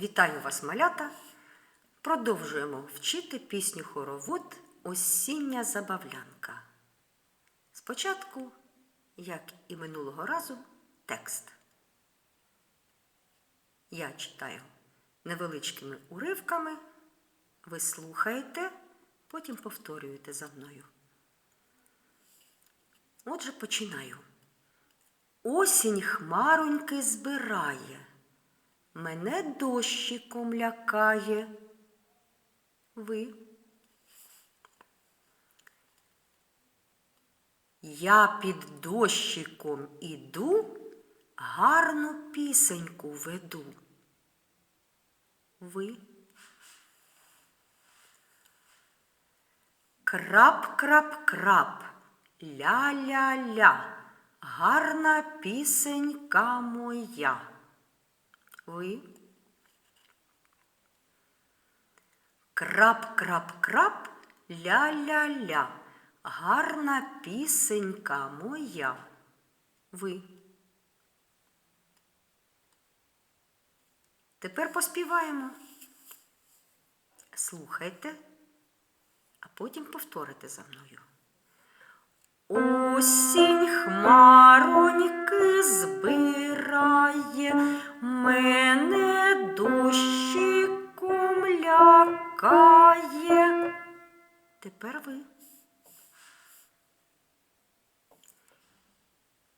Вітаю вас, малята! Продовжуємо вчити пісню хоровод Осіння забавлянка. Спочатку, як і минулого разу, текст. Я читаю невеличкими уривками. Ви слухаєте, потім повторюєте за мною. Отже, починаю. Осінь хмароньки збирає, мене дощиком лякає. Ви. Я під дощиком іду, гарну пісеньку веду. Ви. Крап-крап-крап, ля-ля-ля, гарна пісенька моя. Ви. Крап-крап-крап, ля-ля-ля, гарна пісенька моя. Ви. Тепер поспіваємо. Слухайте, а потім повторите за мною. Осінь хмароньки збирає, мене Тепер ви.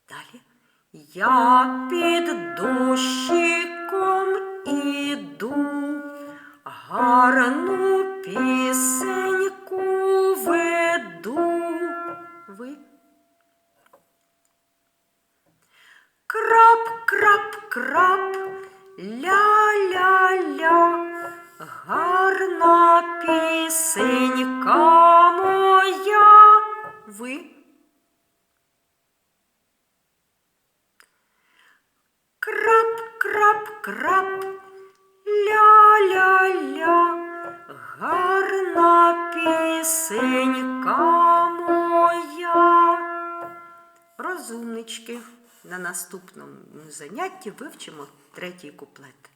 Далі. Я під дощиком іду, гарну пісеньку веду. Ви. Крап, крап, крап, ля-ля-ля, гарна пісенька крап, крап, ля-ля-ля, гарна пісенька моя. Розумнички. На наступному занятті вивчимо третій куплет.